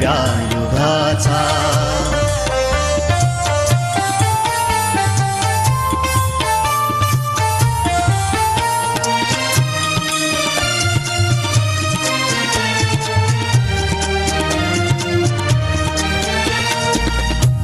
नव्या युगाचा.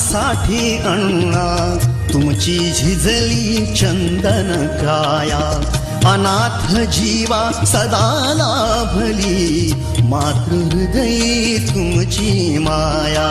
साठी अण्णा तुमची झिजली चंदन काया. अनाथ जीवा सदा लाभली मातृहृदयी तुमची माया.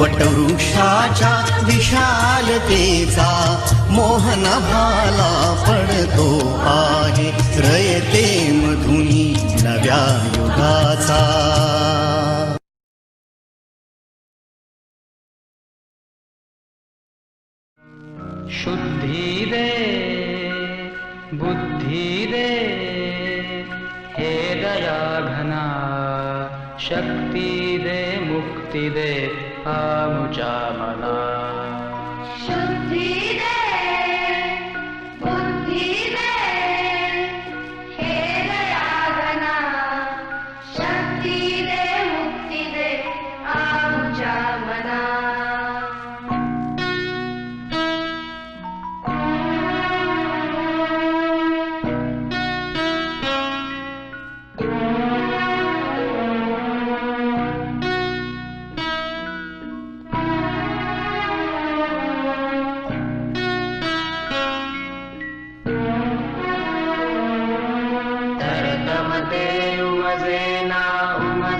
वटवृक्षाच्या विशालतेचा वटवृक्षा च विशालती सा मोहनभालापणदोपायते मधुनीश्रुधा सा शुद्धिरे बुद्धिरे दे मुक्ति दे. Amujamana.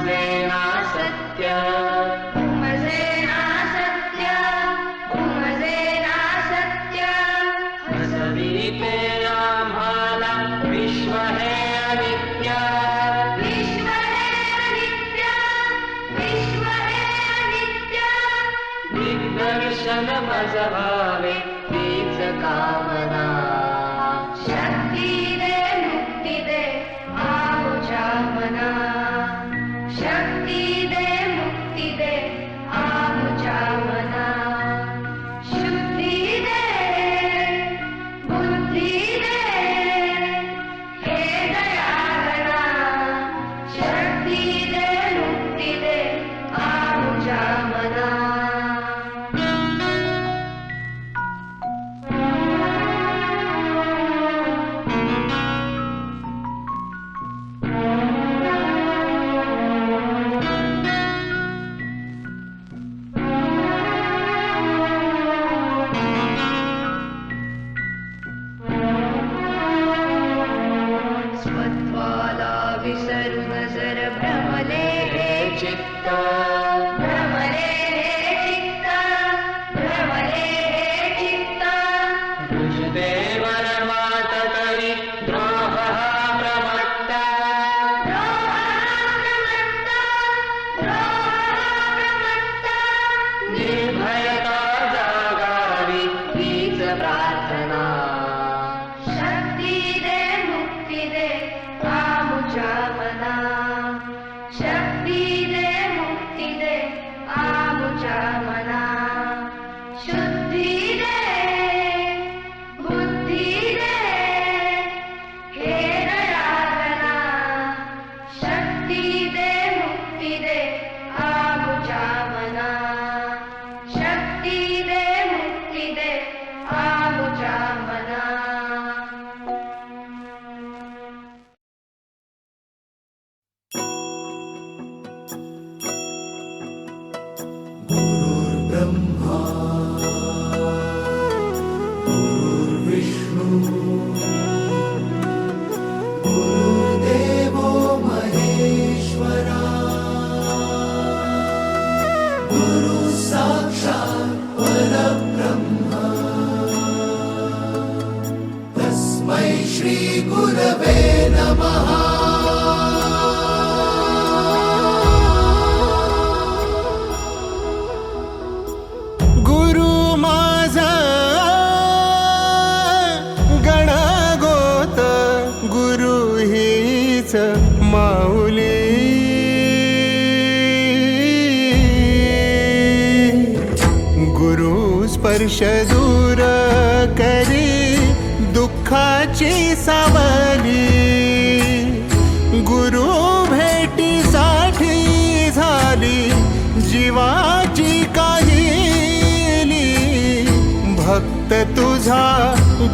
देना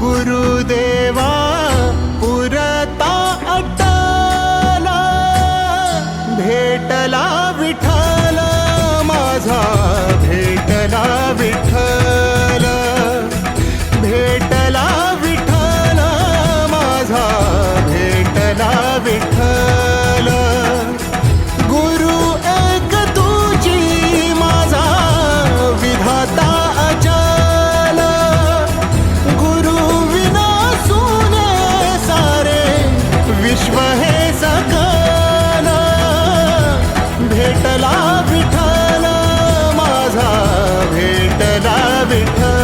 गुरुदेवा पुरता अट्टाला भेटला विठ्ठल माझा भेटला विठ्ठल भेटला विठ्ठल माझा भेटला विठ्ठल. love.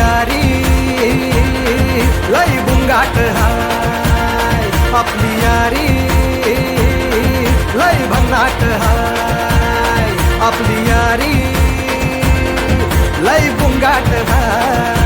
आपली यारी. लय भन्नाट हाय आपली यारी. लय बुंगाट हाय.